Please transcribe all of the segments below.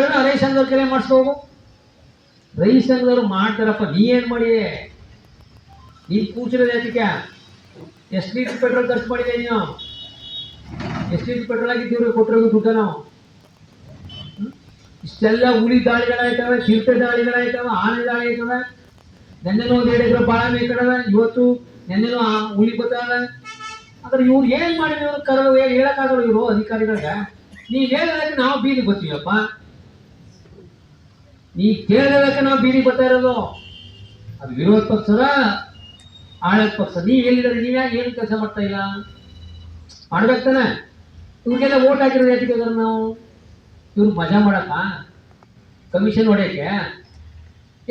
ರೈತ ಅಂದ್ರ ಕರೆ ಮಾಡಿಸ್ಕೋಬು ರೈಸ್ ಮಾಡ್ತಾರಪ್ಪ, ನೀ ಏನ್ ಮಾಡಿ? ನೀನ್ ಕೂಚಿರೋದು ಯಾಕೆ ಎಷ್ಟು ಲೀಟರ್ ಪೆಟ್ರೋಲ್ ಖರ್ಚು ಮಾಡಿದೆ ನೀನು? ಎಷ್ಟು ಲೀಟರ್ ಪೆಟ್ರೋಲ್ ಆಗಿದ್ದೀವ್ರಿ ಕೊಟ್ಟಿರೋದು ದುಡ್ಡ ನಾವು? ಇಷ್ಟೆಲ್ಲ ಹುಲಿ ದಾಳಿಗಳಾಯ್ತವೆ ಚಿರತೆ ದಾಳಿಗಳಾಯ್ತವೆ ಆನೆ ದಾಳಿ ಆಯ್ತವೆ. ನೆನ್ನೆನೂ ಒಂದು ಹೇಳಿದ್ರು ಬಾಳ ಮೇಕಡವೆ ಇವತ್ತು ನೆನ್ನೆನೂ ಆ ಹುಲಿ ಬತ್ತಾವೆ ಆದ್ರೆ ಇವ್ರು ಏನ್ ಮಾಡಿದ್ರು ಇವ್ರು ಕರ ಹೇಳಕ್ಕಾಗಲ್ಲ ಇವರು ಅಧಿಕಾರಿಗಳಿಗೆ. ನೀವ್ ಹೇಳಿದ್ರೆ ನಾವು ಬೀದಿ ಬರ್ತೀವಪ್ಪ. ನೀ ಕೇಳಬೇಕ ನಾವು ಬೀದಿ ಬರ್ತಾ ಇರೋದು. ಅದು ವಿರೋಧ ಪಕ್ಷದ, ಆಡಳಿತ ಪಕ್ಷ. ನೀ ಹೇಳಿದ್ರೆ ನೀವ್ ಯಾಕೆ ಏನು ಕೆಲಸ ಮಾಡ್ತಾ ಇಲ್ಲ? ಮಾಡ್ಬೇಕು ತಾನೆ. ಇವ್ರಿಗೆಲ್ಲ ಓಟ್ ಹಾಕಿರೋದು ಯಾಕೆ ನಾವು? ಇವ್ರು ಮಜಾ ಮಾಡಕ್ಕ? ಕಮಿಷನ್ ಹೊಡೆಯಕ್ಕೆ?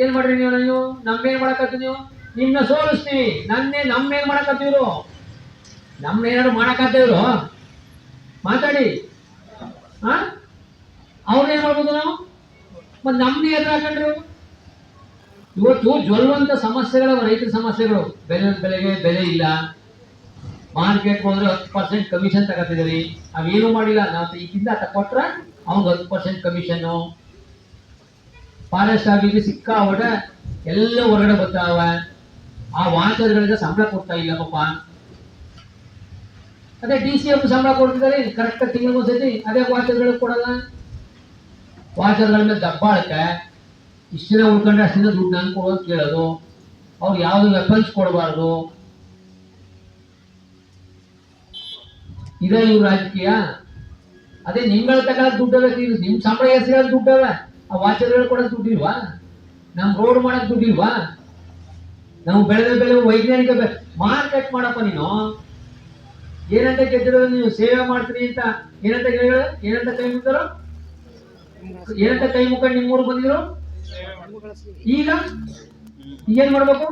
ಏನು ಮಾಡ್ರಿ ನೀವು ನೀವು? ನಮ್ಮೇನ್ ಮಾಡಕತ್ತೀವಿ ನೀವು? ನಿಮ್ಮನ್ನ ಸೋಲಿಸ್ತೀವಿ ನನ್ನೇ, ನಮ್ಮೇನ್ ಮಾಡಕತ್ತೀವ್ರು ನಮ್ಮ ಏನಾದ್ರು ಮಾಡಕತ್ತಿದ್ರು ಮಾತಾಡಿ ಹಾ ಅವ್ರನ್ನೇನ್ ಮಾಡ್ಬೋದು ನಾವು ಮತ್ತೆ ನಮ್ದು ಎದುರು ಹಾಕೊಂಡ್ರು? ಇವತ್ತು ಜ್ವಲ್ವಂತ ಸಮಸ್ಯೆಗಳು ರೈತರ ಸಮಸ್ಯೆಗಳು. ಬೆಲೆ, ಬೆಲೆಗೆ ಬೆಲೆ ಇಲ್ಲ. ಮಾರ್ಕೆಟ್ ಹೋದ್ರೆ ಹತ್ತು ಪರ್ಸೆಂಟ್ ಕಮಿಷನ್ ತಗೋತಿದ್ದೀರಿ. ಅವೇನು ಮಾಡಿಲ್ಲ. ನಾವು ಈಗಿಂದ ತಗೊಟ್ರೆ ಅವ್ನಿಗೆ ಹತ್ತು ಪರ್ಸೆಂಟ್ ಕಮಿಷನ್ನು ಫಾರೆಸ್ಟ್ ಆಗಿದ್ದು ಸಿಕ್ಕಾಪಟ್ಟೆ ಎಲ್ಲ ಹೊರಗಡೆ ಬರ್ತಾವ. ಆ ವಾಚರ್ಗಳಿಗೆ ಸಂಬಳ ಕೊಡ್ತಾ ಇಲ್ಲ ಪಪ್ಪ ಅದೇ ಡಿ ಸಿ ಎಫ್ ಸಂಬಳ ಕೊಡ್ತಿದ್ದಾರೆ. ಕರೆಕ್ಟ್ ತಿಂಗಳಿಗೆ ಒಂದ್ಸತಿ ಅದೇ ವಾಚರ್ಗಳಿಗೆ ಕೊಡಲ್ಲ. ವಾಚರ್ಗಳ ಮೇಲೆ ದಬ್ಬಾಳಕ್ಕೆ ಇಷ್ಟು ದಿನ ಉಳ್ಕೊಂಡ್ರೆ ಅಷ್ಟು ದಿನ ದುಡ್ಡು ನಾನು ಕೊಡೋದು ಕೇಳೋದು. ಅವ್ರು ಯಾವುದು ವೆಪನ್ಸ್ ಕೊಡಬಾರ್ದು? ಇದೇ ಇವ್ರ ರಾಜಕೀಯ? ಅದೇ ನಿಮ್ಗಳ ತಗೊಳಕ್ ದುಡ್ಡಲ್ಲ ನಿಮ್ ಸಂಬಳ ಹೆಸರು ದುಡ್ಡಲ್ಲ ಆ ವಾಚರ್ಗಳು ಕೊಡೋದು ದುಡ್ಡಿಲ್ವಾ ನಮ್ ರೋಡ್ ಮಾಡೋದು ದುಡ್ಡಿಲ್ವಾ ನಾವು ಬೆಳೆದ ಬೆಲೆ ವೈಜ್ಞಾನಿಕ ಮಾರ್ಕೆಟ್ ಮಾಡಪ್ಪ ನೀನು. ಏನಂತ ಗೆದ್ದಿರೋದು ನೀವು ಸೇವೆ ಮಾಡ್ತೀನಿ ಅಂತ ಏನಂತ ಏನಂತ ಕೈ ಏನಂತ ಕೈ ಮುಖಂಡು ನಿಮ್ಮೂರು ಬಂದಿದ್ರು? ಈಗ ಏನ್ ಮಾಡ್ಬೇಕು?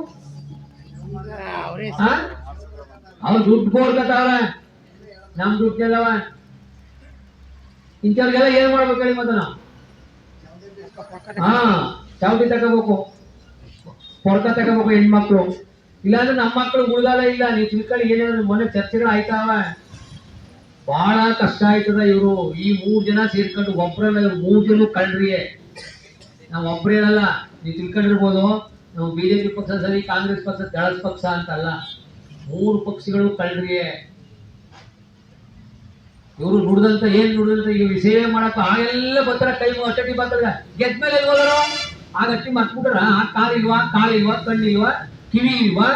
ಅವ್ರ ದುಡ್ಡು ಕೊಡ್ಕತ್ತಾವ ನಮ್ ದುಡ್ಡು ಕೇಳವ. ಇಂಥವ್ರಿಗೆಲ್ಲ ಏನ್ ಮಾಡ್ಬೇಕು ಹೇಳಿ ಮತ್ತೆ ಹಾ ಚಾವಟಿ ತಗೋಬೇಕು. ಪೊರ್ಕ ತಗೋಬೇಕು ಹೆಣ್ಮಕ್ಳು. ಇಲ್ಲಾಂದ್ರೆ ನಮ್ಮ ಮಕ್ಳು ಉಳ್ದಾಲ ಇಲ್ಲ. ನೀವು ತಿಳ್ಕೊಳ್ಳಿ, ಏನೇನು ಮೊನ್ನೆ ಚರ್ಚೆಗಳು ಆಯ್ತಾವ ಬಹಳ ಕಷ್ಟ ಆಯ್ತದ ಇವರು. ಈ ಮೂರ್ ಜನ ಸೇರ್ಕೊಂಡು ಒಬ್ರಲ್ಲ ಇವ್ರು ಮೂರ್ ಜನ ಕಳ್ರಿಯೇ ನಾವು ಒಬ್ರೇನಲ್ಲ ನೀವು ತಿಳ್ಕೊಂಡಿರ್ಬೋದು. ನಾವು ಬಿಜೆಪಿ ಪಕ್ಷ ಸರಿ, ಕಾಂಗ್ರೆಸ್ ಪಕ್ಷ, ದಳದ ಪಕ್ಷ ಅಂತಲ್ಲ. ಮೂರು ಪಕ್ಷಗಳು ಕಳ್ರಿಯೇ ಇವರು ನುಡಿದಂತ, ಏನ್ ನುಡಿದಂತ ಈಗ ವಿಷಯ ಮಾಡಕ್ಕ ಆಗೆಲ್ಲ ಬರ್ತಾರ ಕೈ ಅಷ್ಟಟಿ ಬರ್ತಾರ ಗೆದ್ದ ಮೇಲೆ ಹೋದರು ಆಗ ಅಟ್ಟಿ ಮರ್ತ್ಬಿಟ್ರ ಆ ಕಾಲಿಲ್ವಾ ಕಾಲಿಲ್ವಾ, ಕಣ್ಣಿಲ್ವಾ ಕಿವಿ ಇಲ್ವಾ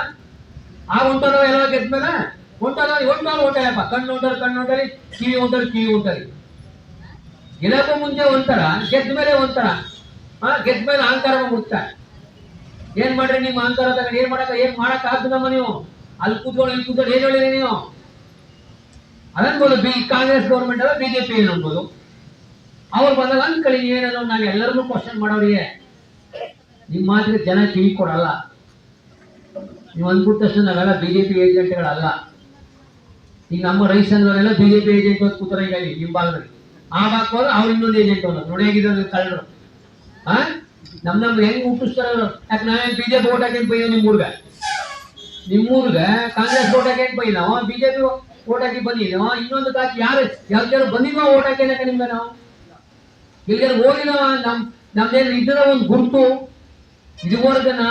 ಆ ಹೊಂಟದವ ಎಲ್ಲ ಗೆದ್ದ ಹೊಂಟದ ಹೊಂಟವ್ರು ಹೊಂಟಲ್ಲಪ್ಪ ಕಣ್ಣು ಹೊಂಟಾರ ಕಣ್ಣು ಹೊಂಟರಿ ಕಿವಿ ಹೊಂಟಾರಿ ಕಿವಿ ಹೊಂಟರಿ ಗೆಲ್ಲಕ್ಕೂ ಮುಂಚೆ ಒಂಥರ, ಗೆದ್ದ ಮೇಲೆ ಒಂಥರ. ಹಾ ಗೆದ್ದ ಮೇಲೆ ಅಹಂಕಾರ ಮುಟ್ತಾ. ಏನ್ ಮಾಡ್ರಿ ನಿಮ್ಮ ಅಹಂಕಾರ ತಗೊಂಡು ಏನ್ ಮಾಡಕ ಏನ್ ಮಾಡಕ್ ಆಗ್ತದಮ್ಮ ನೀವು? ಅಲ್ಲಿ ಕೂತ್ಕೊಂಡು ಇಲ್ಲಿ ಕೂತ್ಕೊಂಡು ಏನ್ ಹೇಳಿರಿ ನೀವು? ಅದನ್ಬೋದು ಬಿ, ಕಾಂಗ್ರೆಸ್ ಗೌರ್ಮೆಂಟ್ ಅಲ್ಲ ಬಿಜೆಪಿ ಏನು ಅನ್ಬೋದು ಅವ್ರು ಬಂದಾಗ ಅನ್ಕೊಳ್ಳಿ ಏನೋ ನಾವು ಎಲ್ಲರಿಗೂ ಕ್ವಶನ್ ಮಾಡೋರಿಗೆ, ನಿಮ್ಮ ಮಾತ್ರ ಜನ ಕಿವಿ ಕೊಡಲ್ಲ ನೀವು ಅಂದ್ಬಿಟ್ಟ ತಕ್ಷಣ ನಾವೆಲ್ಲ ಬಿಜೆಪಿ ಏಜೆಂಟ್ಗಳಲ್ಲ ಈಗ ನಮ್ಮ ರೈತ ಸಂಘದವರೆಲ್ಲ ಬಿಜೆಪಿ ಏಜೆಂಟ್ ಅಂತ ಕೂತರ ಈಗ ಇಲ್ಲಿ ನಿಮ್ಮ ಭಾಗದಲ್ಲಿ ಆ ಭಾಗವಾದ್ರೆ ಅವ್ರು ಇನ್ನೊಂದು ಏಜೆಂಟ್ ಅವ್ರು. ನೋಡಿ ಹೇಗಿದ್ದಾರೆ ಕಳ್ಳರು. ಹಾ ನಮ್ ನಮ್ ಹೆಂಗ್ ಹುಟ್ಟಿಸ್ತಾರ? ಯಾಕೆ ನಾವೇನ್ ಬಿಜೆಪಿ ಓಟ್ ಹಾಕಿ ಬೈಯೋ ನಿಮ್ಮ ಊರ್ಗ? ನಿಮ್ಮ ಊರ್ಗ ಕಾಂಗ್ರೆಸ್ ಓಟ್ ಹಾಕಿ ಬೈ ಬಿಜೆಪಿ ಓಟ್ ಹಾಕಿ ಬಂದಿದ್ದೀವಿ ಇನ್ನೊಂದು ಕಾಕಿ ಯಾರು? ಯಾವ್ದಾರು ಬಂದಿದ್ವ ಓಟ್ ಹಾಕಿ ನಿಮ್ಗೆ ನಾವು? ಇಲ್ಲಿಗೆ ಹೋಗಿಲ್ಲ ನಮ್, ನಮ್ದೇನು ಇದ್ರ ಒಂದು ಗುರುತು? ಇದುವರೆಗೆ